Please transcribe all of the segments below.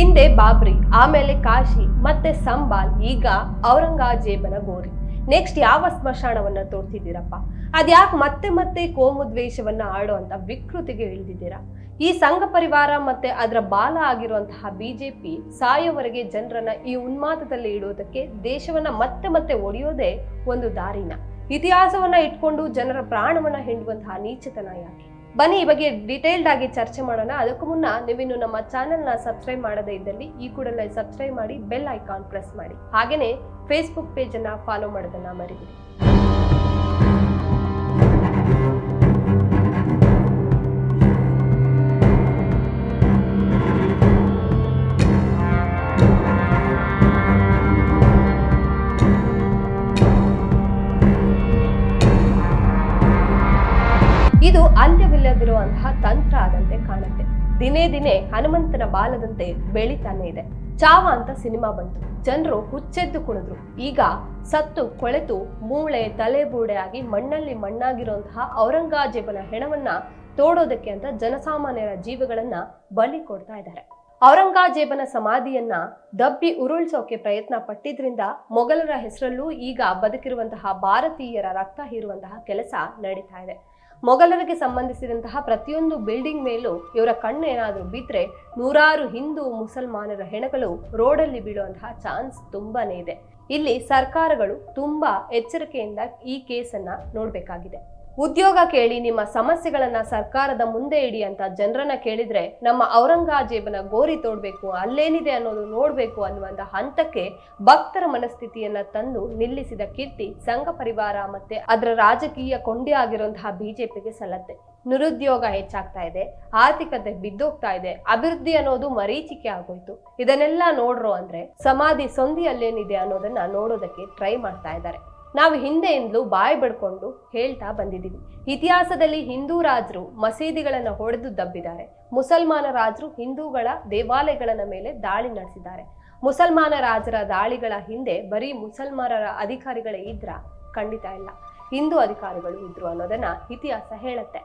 ಹಿಂದೆ ಬಾಬ್ರಿ, ಆಮೇಲೆ ಕಾಶಿ, ಮತ್ತೆ ಸಂಬಾಲ್, ಈಗ ಔರಂಗಜೇಬನ ಗೋರಿ. ನೆಕ್ಸ್ಟ್ ಯಾವ ಸ್ಮಶಾನವನ್ನ ತೋರ್ತಿದ್ದೀರಪ್ಪ ಅದ್ಯಾಕೆ ಮತ್ತೆ ಮತ್ತೆ ಕೋಮು ದ್ವೇಷವನ್ನ ಆಡುವಂತ ವಿಕೃತಿಗೆ ಇಳಿದಿದ್ದೀರಾ? ಈ ಸಂಘ ಪರಿವಾರ ಮತ್ತೆ ಅದರ ಬಾಲ ಆಗಿರುವಂತಹ ಬಿಜೆಪಿ ಸಾಯೋವರೆಗೆ ಜನರನ್ನ ಈ ಉನ್ಮಾದದಲ್ಲಿ ಇಡುವುದಕ್ಕೆ ದೇಶವನ್ನ ಮತ್ತೆ ಮತ್ತೆ ಒಡೆಯೋದೇ ಒಂದು ದಾರಿನ. ಇತಿಹಾಸವನ್ನ ಇಟ್ಕೊಂಡು ಜನರ ಪ್ರಾಣವನ್ನ ಹಿಂಡುವಂತಹ ನೀಚತನ ಯಾಕೆ? ಬನ್ನಿ, ಈ ಬಗ್ಗೆ ಡೀಟೇಲ್ಡ್ ಆಗಿ ಚರ್ಚೆ ಮಾಡೋಣ. ಅದಕ್ಕೂ ಮುನ್ನ ನೀವಿನ್ನು ನಮ್ಮ ಚಾನೆಲ್ನ ಸಬ್ಸ್ಕ್ರೈಬ್ ಮಾಡದೇ ಇದ್ದಲ್ಲಿ ಈ ಕೂಡಲೇ ಸಬ್ಸ್ಕ್ರೈಬ್ ಮಾಡಿ ಬೆಲ್ ಐಕಾನ್ ಪ್ರೆಸ್ ಮಾಡಿ. ಹಾಗೆಯೇ ಫೇಸ್ಬುಕ್ ಪೇಜನ್ನು ಫಾಲೋ ಮಾಡೋದನ್ನ ಮರಿಬೇಡಿ. ಅಂತ್ಯವಿಲ್ಲದಿರುವಂತಹ ತಂತ್ರ ಆದಂತೆ ಕಾಣುತ್ತೆ. ದಿನೇ ದಿನೇ ಹನುಮಂತನ ಬಾಲದಂತೆ ಬೆಳಿತಾನೆ ಇದೆ. ಚಾವ ಅಂತ ಸಿನಿಮಾ ಬಂತು. ಜನರು ಹುಚ್ಚೆದ್ದು ಕುಣಿದ್ರು. ಈಗ ಸತ್ತು ಕೊಳೆತು ಮೂಳೆ ತಲೆಬೂಡೆ ಆಗಿ ಮಣ್ಣಲ್ಲಿ ಮಣ್ಣಾಗಿರುವಂತಹ ಔರಂಗಜೇಬನ ಹೆಣವನ್ನ ತೋಡೋದಕ್ಕೆ ಅಂತ ಜನಸಾಮಾನ್ಯರ ಜೀವಗಳನ್ನ ಬಲಿ ಕೊಡ್ತಾ ಇದ್ದಾರೆ. ಔರಂಗಜೇಬನ ಸಮಾಧಿಯನ್ನ ದಬ್ಬಿ ಉರುಳಿಸೋಕೆ ಪ್ರಯತ್ನ ಪಟ್ಟಿದ್ರಿಂದ ಮೊಘಲರ ಹೆಸರಲ್ಲೂ ಈಗ ಬದುಕಿರುವಂತಹ ಭಾರತೀಯರ ರಕ್ತ ಹೀರುವಂತಹ ಕೆಲಸ ನಡೀತಾ ಇದೆ. ಮೊಘಲರಿಗೆ ಸಂಬಂಧಿಸಿದಂತಹ ಪ್ರತಿಯೊಂದು ಬಿಲ್ಡಿಂಗ್ ಮೇಲೂ ಇವರ ಕಣ್ಣು ಏನಾದರೂ ಬಿದ್ದರೆ ನೂರಾರು ಹಿಂದೂ ಮುಸಲ್ಮಾನರ ಹೆಣಗಳು ರೋಡಲ್ಲಿ ಬೀಳುವಂತಹ ಚಾನ್ಸ್ ತುಂಬಾನೇ ಇದೆ. ಇಲ್ಲಿ ಸರ್ಕಾರಗಳು ತುಂಬಾ ಎಚ್ಚರಿಕೆಯಿಂದ ಈ ಕೇಸನ್ನ ನೋಡ್ಬೇಕಾಗಿದೆ. ಉದ್ಯೋಗ ಕೇಳಿ ನಿಮ್ಮ ಸಮಸ್ಯೆಗಳನ್ನ ಸರ್ಕಾರದ ಮುಂದೆ ಇಡಿ ಅಂತ ಜನರನ್ನ ಕೇಳಿದ್ರೆ ನಮ್ಮ ಔರಂಗಜೇಬನ ಗೋರಿ ತೋಡ್ಬೇಕು, ಅಲ್ಲೇನಿದೆ ಅನ್ನೋದು ನೋಡ್ಬೇಕು ಅನ್ನುವಂತ ಹಂತಕ್ಕೆ ಭಕ್ತರ ಮನಸ್ಥಿತಿಯನ್ನ ತಂದು ನಿಲ್ಲಿಸಿದ ಕೀರ್ತಿ ಸಂಘ ಪರಿವಾರ ಮತ್ತೆ ಅದರ ರಾಜಕೀಯ ಕೊಂಡಿ ಆಗಿರುವಂತಹ ಬಿಜೆಪಿಗೆ ಸಲ್ಲತ್ತೆ. ನಿರುದ್ಯೋಗ ಹೆಚ್ಚಾಗ್ತಾ ಇದೆ, ಆರ್ಥಿಕತೆ ಬಿದ್ದೋಗ್ತಾ ಇದೆ, ಅಭಿವೃದ್ಧಿ ಅನ್ನೋದು ಮರೀಚಿಕೆ ಆಗೋಯ್ತು. ಇದನ್ನೆಲ್ಲ ನೋಡ್ರು ಅಂದ್ರೆ ಸಮಾಧಿ, ಸೊಂದಿಯಲ್ಲೇನಿದೆ ಅನ್ನೋದನ್ನ ನೋಡೋದಕ್ಕೆ ಟ್ರೈ ಮಾಡ್ತಾ ಇದ್ದಾರೆ. ನಾವು ಹಿಂದೆಯಿಂದಲೂ ಬಾಯಿ ಬಡ್ಕೊಂಡು ಹೇಳ್ತಾ ಬಂದಿದ್ದೀವಿ. ಇತಿಹಾಸದಲ್ಲಿ ಹಿಂದೂ ರಾಜರು ಮಸೀದಿಗಳನ್ನು ಹೊಡೆದು ದಬ್ಬಿದ್ದಾರೆ. ಮುಸಲ್ಮಾನ ರಾಜರು ಹಿಂದೂಗಳ ದೇವಾಲಯಗಳ ಮೇಲೆ ದಾಳಿ ನಡೆಸಿದ್ದಾರೆ. ಮುಸಲ್ಮಾನ ರಾಜರ ದಾಳಿಗಳ ಹಿಂದೆ ಬರೀ ಮುಸಲ್ಮಾನರ ಅಧಿಕಾರಿಗಳೇ ಇದ್ರ ಖಂಡಿತ ಇಲ್ಲ. ಹಿಂದೂ ಅಧಿಕಾರಿಗಳು ಇದ್ರು ಅನ್ನೋದನ್ನ ಇತಿಹಾಸ ಹೇಳುತ್ತೆ.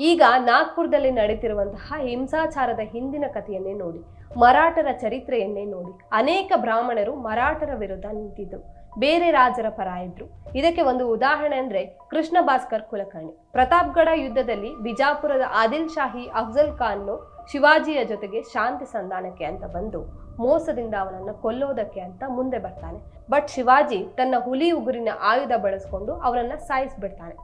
ಈಗ ನಾಗ್ಪುರದಲ್ಲಿ ನಡೀತಿರುವಂತಹ ಹಿಂಸಾಚಾರದ ಹಿಂದಿನ ಕಥೆಯನ್ನೇ ನೋಡಿ, ಮರಾಠರ ಚರಿತ್ರೆಯನ್ನೇ ನೋಡಿ. ಅನೇಕ ಬ್ರಾಹ್ಮಣರು ಮರಾಠರ ವಿರುದ್ಧ ನಿಂತಿದ್ರು. ಬೇರೆ ರಾಜರ ಪರ ಇದ್ರು. ಇದಕ್ಕೆ ಒಂದು ಉದಾಹರಣೆ ಅಂದ್ರೆ ಕೃಷ್ಣ ಭಾಸ್ಕರ್ ಕುಲಕರ್ಣಿ. ಪ್ರತಾಪ್ಗಢ ಯುದ್ಧದಲ್ಲಿ ಬಿಜಾಪುರದ ಆದಿಲ್ ಶಾಹಿ ಅಫ್ಜಲ್ ಖಾನ್ನು ಶಿವಾಜಿಯ ಜೊತೆಗೆ ಶಾಂತಿ ಸಂಧಾನಕ್ಕೆ ಅಂತ ಬಂದು ಮೋಸದಿಂದ ಅವನನ್ನ ಕೊಲ್ಲೋದಕ್ಕೆ ಅಂತ ಮುಂದೆ ಬರ್ತಾನೆ. ಬಟ್ ಶಿವಾಜಿ ತನ್ನ ಹುಲಿ ಉಗುರಿನ ಆಯುಧ ಬಳಸ್ಕೊಂಡು ಅವನನ್ನ ಸಾಯಿಸ್ಬಿಡ್ತಾನೆ.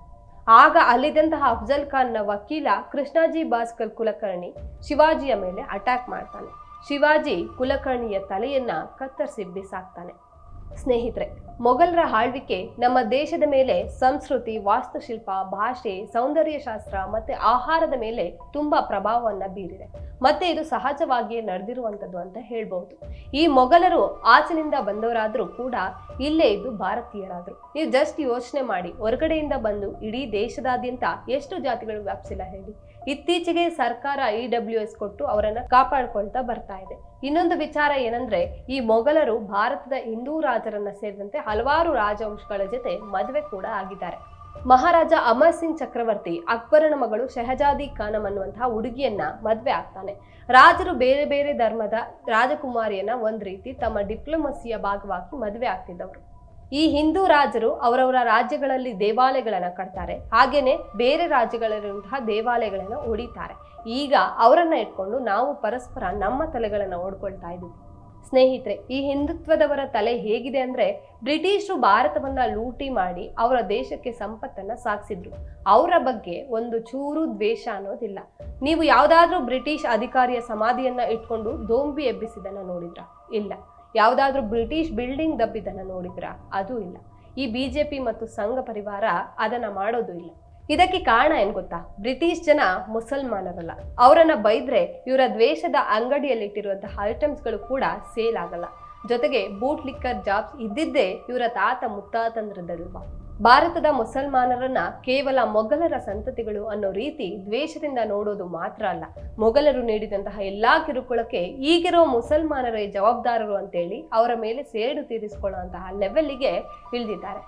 ಆಗ ಅಲ್ಲಿದ್ದಂತಹ ಅಫ್ಜಲ್ ಖಾನ್ನ ವಕೀಲ ಕೃಷ್ಣಾಜಿ ಭಾಸ್ಕರ್ ಕುಲಕರ್ಣಿ ಶಿವಾಜಿಯ ಮೇಲೆ ಅಟ್ಯಾಕ್ ಮಾಡ್ತಾನೆ. ಶಿವಾಜಿ ಕುಲಕರ್ಣಿಯ ತಲೆಯನ್ನ ಕತ್ತರಿಸಿ ಬಿಸಾಕ್ತಾನೆ. ಸ್ನೇಹಿತರೆ, ಮೊಘಲರ ಆಳ್ವಿಕೆ ನಮ್ಮ ದೇಶದ ಮೇಲೆ ಸಂಸ್ಕೃತಿ, ವಾಸ್ತುಶಿಲ್ಪ, ಭಾಷೆ ಸೌಂದರ್ಯ ಶಾಸ್ತ್ರ ಮತ್ತೆ ಆಹಾರದ ಮೇಲೆ ತುಂಬಾ ಪ್ರಭಾವವನ್ನ ಬೀರಿದೆ. ಮತ್ತೆ ಇದು ಸಹಜವಾಗಿಯೇ ನಡೆದಿರುವಂಥದ್ದು ಅಂತ ಹೇಳ್ಬಹುದು. ಈ ಮೊಘಲರು ಆಚಿನಿಂದ ಬಂದವರಾದ್ರೂ ಕೂಡ ಇಲ್ಲೇ ಇದ್ದು ಭಾರತೀಯರಾದ್ರು. ನೀವು ಜಸ್ಟ್ ಯೋಚನೆ ಮಾಡಿ, ಹೊರಗಡೆಯಿಂದ ಬಂದು ಇಡೀ ದೇಶದಾದ್ಯಂತ ಎಷ್ಟು ಜಾತಿಗಳು ವ್ಯಾಪಿಸಿಲ್ಲ ಹೇಳಿ. ಇತ್ತೀಚೆಗೆ ಸರ್ಕಾರ ಇ ಡಬ್ಲ್ಯೂ ಎಸ್ ಕೊಟ್ಟು ಅವರನ್ನ ಕಾಪಾಡ್ಕೊಳ್ತಾ ಬರ್ತಾ ಇದೆ. ಇನ್ನೊಂದು ವಿಚಾರ ಏನಂದ್ರೆ, ಈ ಮೊಘಲರು ಭಾರತದ ಹಿಂದೂ ರಾಜರನ್ನ ಸೇರಿದಂತೆ ಹಲವಾರು ರಾಜವಂಶಗಳ ಜೊತೆ ಮದುವೆ ಕೂಡ ಆಗಿದ್ದಾರೆ. ಮಹಾರಾಜ ಅಮರ್ ಸಿಂಗ್ ಚಕ್ರವರ್ತಿ, ಅಕ್ಬರನ ಮಗಳು ಶಹಜಾದಿ ಖಾನಂ ಅನ್ನುವಂತಹ ಹುಡುಗಿಯನ್ನ ಮದ್ವೆ ಆಗ್ತಾನೆ. ರಾಜರು ಬೇರೆ ಬೇರೆ ಧರ್ಮದ ರಾಜಕುಮಾರಿಯನ್ನ ಒಂದ್ ರೀತಿ ತಮ್ಮ ಡಿಪ್ಲೊಮಸಿಯ ಭಾಗವಾಗಿ ಮದುವೆ ಆಗ್ತಿದ್ದವರು. ಈ ಹಿಂದೂ ರಾಜರು ಅವರವರ ರಾಜ್ಯಗಳಲ್ಲಿ ದೇವಾಲಯಗಳನ್ನ ಕಟ್ತಾರೆ. ಹಾಗೇನೆ ಬೇರೆ ರಾಜ್ಯಗಳಲ್ಲಿರುವಂತಹ ದೇವಾಲಯಗಳನ್ನ ಹೊಡಿತಾರೆ ಈಗ ಅವರನ್ನ ಇಟ್ಕೊಂಡು ನಾವು ಪರಸ್ಪರ ನಮ್ಮ ತಲೆಗಳನ್ನ ಓಡ್ಕೊಳ್ತಾ ಇದ್ದೀವಿ. ಸ್ನೇಹಿತರೆ, ಈ ಹಿಂದುತ್ವದವರ ತಲೆ ಹೇಗಿದೆ ಅಂದ್ರೆ ಬ್ರಿಟಿಷರು ಭಾರತವನ್ನ ಲೂಟಿ ಮಾಡಿ ಅವರ ದೇಶಕ್ಕೆ ಸಂಪತ್ತನ್ನ ಸಾಗಿಸಿದ್ರು. ಅವರ ಬಗ್ಗೆ ಒಂದು ಚೂರು ದ್ವೇಷ ಅನ್ನೋದಿಲ್ಲ. ನೀವು ಯಾವ್ದಾದ್ರೂ ಬ್ರಿಟಿಷ್ ಅಧಿಕಾರಿಯ ಸಮಾಧಿಯನ್ನ ಇಟ್ಕೊಂಡು ದೋಂಬಿ ಎಬ್ಬಿಸಿದನ್ನ ನೋಡಿದ್ರ? ಇಲ್ಲ. ಯಾವ್ದಾದ್ರೂ ಬ್ರಿಟಿಷ್ ಬಿಲ್ಡಿಂಗ್ ದಬ್ಬಿದ್ದನ್ನು ನೋಡಿದ್ರ? ಅದು ಇಲ್ಲ. ಈ ಬಿಜೆಪಿ ಮತ್ತು ಸಂಘ ಪರಿವಾರ ಅದನ್ನ ಮಾಡೋದು ಇಲ್ಲ. ಇದಕ್ಕೆ ಕಾರಣ ಏನ್ ಗೊತ್ತಾ? ಬ್ರಿಟಿಷ್ ಜನ ಮುಸಲ್ಮಾನರಲ್ಲ. ಅವರನ್ನ ಬೈದ್ರೆ ಇವರ ದ್ವೇಷದ ಅಂಗಡಿಯಲ್ಲಿಟ್ಟಿರುವಂತಹ ಐಟಮ್ಸ್ಗಳು ಕೂಡ ಸೇಲ್ ಆಗಲ್ಲ. ಜೊತೆಗೆ ಬೂಟ್ ಲಿಕ್ಕರ್ ಜಾಬ್ಸ್ ಇದ್ದಿದ್ದೇ ಇವರ ತಾತ ಮುತ್ತಾತಂದ್ರದಲ್ವಾ ಭಾರತದ ಮುಸಲ್ಮಾನರನ್ನ ಕೇವಲ ಮೊಘಲರ ಸಂತತಿಗಳು ಅನ್ನೋ ರೀತಿ ದ್ವೇಷದಿಂದ ನೋಡೋದು ಮಾತ್ರ ಅಲ್ಲ. ಮೊಘಲರು ನೀಡಿದಂತಹ ಎಲ್ಲಾ ಕಿರುಕುಳಕ್ಕೆ ಈಗಿರೋ ಮುಸಲ್ಮಾನರೇ ಜವಾಬ್ದಾರರು ಅಂತೇಳಿ ಅವರ ಮೇಲೆ ಸೇಡು ತೀರಿಸಿಕೊಳ್ಳುವಂತಹ ಲೆವೆಲ್ಗೆ ಇಳಿದಿದ್ದಾರೆ.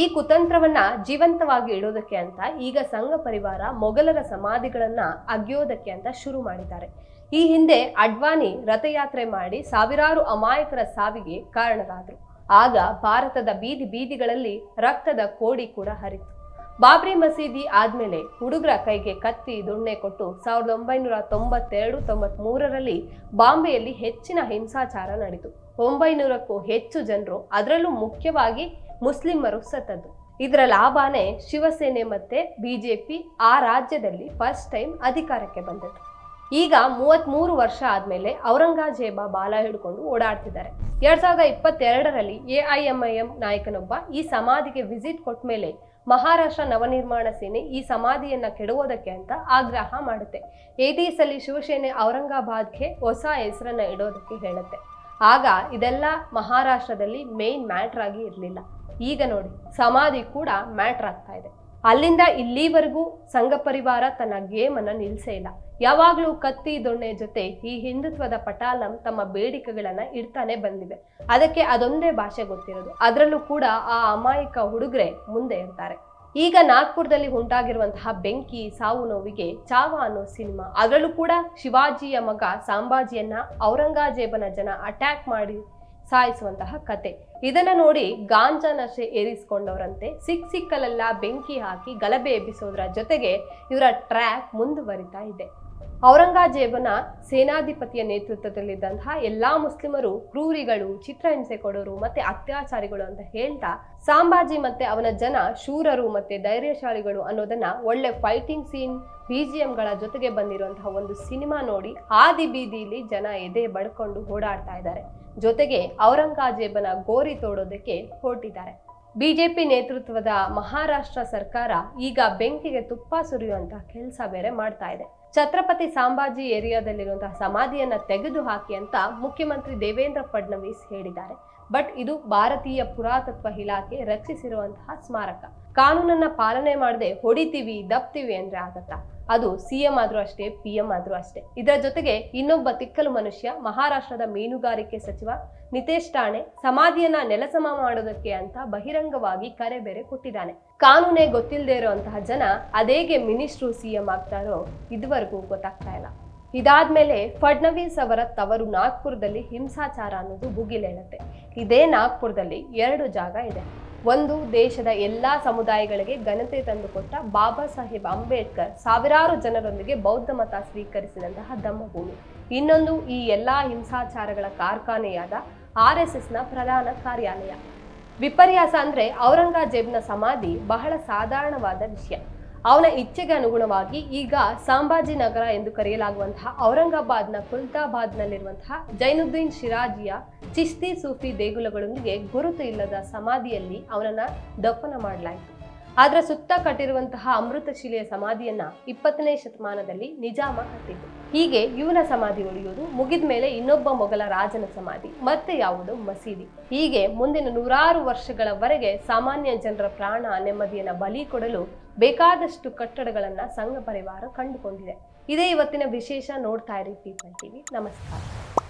ಈ ಕುತಂತ್ರವನ್ನ ಜೀವಂತವಾಗಿ ಇಡೋದಕ್ಕೆ ಅಂತ ಈಗ ಸಂಘ ಪರಿವಾರ ಮೊಘಲರ ಸಮಾಧಿಗಳನ್ನ ಅಗೆಯೋದಕ್ಕೆ ಅಂತ ಶುರು ಮಾಡಿದ್ದಾರೆ. ಈ ಹಿಂದೆ ಅಡ್ವಾನಿ ರಥಯಾತ್ರೆ ಮಾಡಿ ಸಾವಿರಾರು ಅಮಾಯಕರ ಸಾವಿಗೆ ಕಾರಣರಾದರು. ಆಗ ಭಾರತದ ಬೀದಿ ಬೀದಿಗಳಲ್ಲಿ ರಕ್ತದ ಕೋಡಿ ಕೂಡ ಹರಿತು. ಬಾಬ್ರಿ ಮಸೀದಿ ಆದ್ಮೇಲೆ ಹುಡುಗರ ಕೈಗೆ ಕತ್ತಿ ದುಣ್ಣೆ ಕೊಟ್ಟು ಸಾವಿರದ ಒಂಬೈನೂರ ತೊಂಬತ್ತೆರಡು ತೊಂಬತ್ ಮೂರರಲ್ಲಿ ಬಾಂಬೆಯಲ್ಲಿ ಹೆಚ್ಚಿನ ಹಿಂಸಾಚಾರ ನಡೆಯಿತು ಒಂಬೈನೂರಕ್ಕೂ ಹೆಚ್ಚು ಜನರು ಅದರಲ್ಲೂ ಮುಖ್ಯವಾಗಿ ಮುಸ್ಲಿಮರು ಸತ್ತದ್ದು. ಇದರ ಲಾಭನೇ ಶಿವಸೇನೆ ಮತ್ತೆ ಬಿಜೆಪಿ ಆ ರಾಜ್ಯದಲ್ಲಿ ಫಸ್ಟ್ ಟೈಮ್ ಅಧಿಕಾರಕ್ಕೆ ಬಂದದ್ದು. ಈಗ ಮೂವತ್ಮೂರು ವರ್ಷ ಆದಮೇಲೆ ಔರಂಗಜೇಬ ಬಾಲ ಹಿಡ್ಕೊಂಡು ಓಡಾಡ್ತಿದ್ದಾರೆ. ಎರಡ್ ಸಾವಿರದ ಇಪ್ಪತ್ತೆರಡರಲ್ಲಿ A I M I M ನಾಯಕನೊಬ್ಬ ಈ ಸಮಾಧಿಗೆ ವಿಸಿಟ್ ಕೊಟ್ಟ ಮೇಲೆ ಮಹಾರಾಷ್ಟ್ರ ನವನಿರ್ಮಾಣ ಸೇನೆ ಈ ಸಮಾಧಿಯನ್ನ ಕೆಡುವುದಕ್ಕೆ ಅಂತ ಆಗ್ರಹ ಮಾಡುತ್ತೆ. ಏಟೀಸಲ್ಲಿ ಶಿವಸೇನೆ ಔರಂಗಾಬಾದ್ಗೆ ಹೊಸ ಹೆಸರನ್ನ ಇಡೋದಕ್ಕೆ ಹೇಳುತ್ತೆ. ಆಗ ಇದೆಲ್ಲ ಮಹಾರಾಷ್ಟ್ರದಲ್ಲಿ ಮೇನ್ ಮ್ಯಾಟ್ರ್ ಆಗಿ ಇರಲಿಲ್ಲ. ಈಗ ನೋಡಿ, ಸಮಾಧಿ ಕೂಡ ಮ್ಯಾಟ್ರ್ ಆಗ್ತಾ ಇದೆ. ಅಲ್ಲಿಂದ ಇಲ್ಲಿವರೆಗೂ ಸಂಘ ಪರಿವಾರ ತನ್ನ ಗೇಮನ್ನು ನಿಲ್ಲಿಸೇ ಇಲ್ಲ. ಯಾವಾಗಲೂ ಕತ್ತಿ ದೊಣ್ಣೆ ಜೊತೆ ಈ ಹಿಂದುತ್ವದ ಪಟಾಲಂ ತಮ್ಮ ಬೇಡಿಕೆಗಳನ್ನು ಇಡ್ತಾನೆ ಬಂದಿವೆ. ಅದಕ್ಕೆ ಅದೊಂದೇ ಭಾಷೆ ಗೊತ್ತಿರೋದು. ಅದರಲ್ಲೂ ಕೂಡ ಆ ಅಮಾಯಕ ಹುಡುಗರೆ ಮುಂದೆ ಇರ್ತಾರೆ. ಈಗ ನಾಗ್ಪುರದಲ್ಲಿ ಉಂಟಾಗಿರುವಂತಹ ಬೆಂಕಿ, ಸಾವು ನೋವಿಗೆ ಚಾವ ಅನ್ನೋ ಸಿನಿಮಾ. ಅದರಲ್ಲೂ ಕೂಡ ಶಿವಾಜಿಯ ಮಗ ಸಾಂಬಾಜಿಯನ್ನ ಔರಂಗಜೇಬನ ಜನ ಅಟ್ಯಾಕ್ ಮಾಡಿ ಸಾಯಿಸುವಂತಹ ಕತೆ. ಇದನ್ನ ನೋಡಿ ಗಾಂಜಾ ನಶೆ ಏರಿಸಿಕೊಂಡವರಂತೆ. ಸಿಕ್ ಸಿಕ್ಕಲೆಲ್ಲ ಬೆಂಕಿ ಹಾಕಿ ಗಲಭೆ ಎಬ್ಬಿಸೋದ್ರ ಜೊತೆಗೆ ಇವರ ಟ್ರ್ಯಾಕ್ ಮುಂದುವರಿತಾ ಇದೆ. ಔರಂಗಜೇಬನ ಸೇನಾಧಿಪತಿಯ ನೇತೃತ್ವದಲ್ಲಿದ್ದಂತಹ ಎಲ್ಲಾ ಮುಸ್ಲಿಮರು, ಕ್ರೂರಿಗಳು, ಚಿತ್ರಹಿಂಸೆ ಕೊಡೋರು ಮತ್ತೆ ಅತ್ಯಾಚಾರಿಗಳು ಅಂತ ಹೇಳ್ತಾ, ಸಾಂಬಾಜಿ ಮತ್ತೆ ಅವನ ಜನ ಶೂರರು ಮತ್ತೆ ಧೈರ್ಯಶಾಲಿಗಳು ಅನ್ನೋದನ್ನ ಒಳ್ಳೆ ಫೈಟಿಂಗ್ ಸೀನ್ ಗಳ ಜೊತೆಗೆ ಬಂದಿರುವಂತಹ ಒಂದು ಸಿನಿಮಾ ನೋಡಿ ಆದಿ ಬೀದಿಲಿ ಜನ ಎದೆ ಬಡ್ಕೊಂಡು ಓಡಾಡ್ತಾ ಇದ್ದಾರೆ. ಜೊತೆಗೆ ಔರಂಗಜೇಬನ ಗೋರಿ ತೋಡೋದಕ್ಕೆ ಹೊರಟಿದ್ದಾರೆ. ಬಿಜೆಪಿ ನೇತೃತ್ವದ ಮಹಾರಾಷ್ಟ್ರ ಸರ್ಕಾರ ಈಗ ಬೆಂಕಿಗೆ ತುಪ್ಪ ಸುರಿಯುವಂತಹ ಕೆಲಸ ಬೇರೆ ಮಾಡ್ತಾ ಇದೆ. ಛತ್ರಪತಿ ಸಾಂಬಾಜಿ ಏರಿಯಾದಲ್ಲಿರುವಂತಹ ಸಮಾಧಿಯನ್ನ ತೆಗೆದು ಹಾಕಿ ಅಂತ ಮುಖ್ಯಮಂತ್ರಿ ದೇವೇಂದ್ರ ಫಡ್ನವೀಸ್ ಹೇಳಿದ್ದಾರೆ. ಬಟ್ ಇದು ಭಾರತೀಯ ಪುರಾತತ್ವ ಇಲಾಖೆ ರಕ್ಷಿಸಿರುವಂತಹ ಸ್ಮಾರಕ. ಕಾನೂನನ್ನ ಪಾಲನೆ ಮಾಡದೆ ಹೊಡಿತೀವಿ, ದಪ್ತೀವಿ ಅಂದ್ರೆ ಆಗತ್ತಾ? ಅದು ಸಿಎಂ ಆದ್ರೂ ಅಷ್ಟೇ ಪಿ ಎಂ ಆದ್ರೂ ಅಷ್ಟೇ. ಇದರ ಜೊತೆಗೆ ಇನ್ನೊಬ್ಬ ತಿಕ್ಕಲು ಮನುಷ್ಯ, ಮಹಾರಾಷ್ಟ್ರದ ಮೀನುಗಾರಿಕೆ ಸಚಿವ ನಿತೇಶ್ ಠಾಣೆ ಸಮಾಧಿಯನ್ನ ನೆಲಸಮ ಮಾಡೋದಕ್ಕೆ ಅಂತ ಬಹಿರಂಗವಾಗಿ ಕರೆ ಬೇರೆ ಕೊಟ್ಟಿದ್ದಾನೆ. ಕಾನೂನೇ ಗೊತ್ತಿಲ್ಲದೆ ಇರುವಂತಹ ಜನ ಅದೇಗೆ ಮಿನಿಸ್ಟ್ರು ಸಿಎಂ ಆಗ್ತಾರೋ ಇದುವರೆಗೂ ಗೊತ್ತಾಗ್ತಾ ಇಲ್ಲ. ಇದಾದ್ಮೇಲೆ ಫಡ್ನವೀಸ್ ಅವರ ತವರು ನಾಗ್ಪುರದಲ್ಲಿ ಹಿಂಸಾಚಾರ ಅನ್ನೋದು ಭುಗಿಲೇಳುತ್ತೆ ಇದೇ ನಾಗ್ಪುರದಲ್ಲಿ ಎರಡು ಜಾಗ ಇದೆ. ಒಂದು ದೇಶದ ಎಲ್ಲಾ ಸಮುದಾಯಗಳಿಗೆ ಘನತೆ ತಂದುಕೊಟ್ಟ ಬಾಬಾ ಸಾಹೇಬ್ ಅಂಬೇಡ್ಕರ್ ಸಾವಿರಾರು ಜನರೊಂದಿಗೆ ಬೌದ್ಧ ಮತ ಸ್ವೀಕರಿಸಿದಂತಹ ಧಮ್ಮಭೂಮಿ ಇನ್ನೊಂದು ಈ ಎಲ್ಲಾ ಹಿಂಸಾಚಾರಗಳ ಕಾರ್ಖಾನೆಯಾದ ಆರ್ ಎಸ್ ಎಸ್ನ ಪ್ರಧಾನ ಕಾರ್ಯಾಲಯ. ವಿಪರ್ಯಾಸ ಅಂದ್ರೆ ಔರಂಗಜೇಬ್ನ ಸಮಾಧಿ ಬಹಳ ಸಾಧಾರಣವಾದ ವಿಷಯ. ಅವನ ಇಚ್ಛೆಗೆ ಅನುಗುಣವಾಗಿ ಈಗ ಸಾಂಬಾಜಿನಗರ ಎಂದು ಕರೆಯಲಾಗುವಂತಹ ಔರಂಗಾಬಾದ್ನ ಕುಲ್ತಾಬಾದ್ನಲ್ಲಿರುವಂತಹ ಜೈನುದ್ದೀನ್ ಶಿರಾಜಿಯ ಚಿಸ್ತಿ ಸೂಫಿ ದೇಗುಲಗಳೊಂದಿಗೆ ಗುರುತು ಇಲ್ಲದ ಸಮಾಧಿಯಲ್ಲಿ ಅವನನ್ನ ದಫನ ಮಾಡಲಾಯಿತು. ಅದರ ಸುತ್ತ ಕಟ್ಟಿರುವಂತಹ ಅಮೃತಶಿಲೆಯ ಸಮಾಧಿಯನ್ನ ಇಪ್ಪತ್ತನೇ ಶತಮಾನದಲ್ಲಿ ನಿಜಾಮ ಕಟ್ಟಿದ್ದು. ಹೀಗೆ ಇವನ ಸಮಾಧಿ ಉಳಿಯುವುದು, ಮುಗಿದ ಮೇಲೆ ಇನ್ನೊಬ್ಬ ಮೊಘಲ ರಾಜನ ಸಮಾಧಿ, ಮತ್ತೆ ಯಾವುದು? ಮಸೀದಿ. ಹೀಗೆ ಮುಂದಿನ ನೂರಾರು ವರ್ಷಗಳವರೆಗೆ ಸಾಮಾನ್ಯ ಜನರ ಪ್ರಾಣ ನೆಮ್ಮದಿಯನ್ನ ಬಲಿ ಕೊಡಲು ಬೇಕಾದಷ್ಟು ಕಟ್ಟಡಗಳನ್ನ ಸಂಘ ಪರಿವಾರ ಕಂಡುಕೊಂಡಿದೆ. ಇದೇ ಇವತ್ತಿನ ವಿಶೇಷ ನೋಡ್ತಾ ಇರಿ ಪೀಪಲ್ ಟಿವಿ. ನಮಸ್ಕಾರ.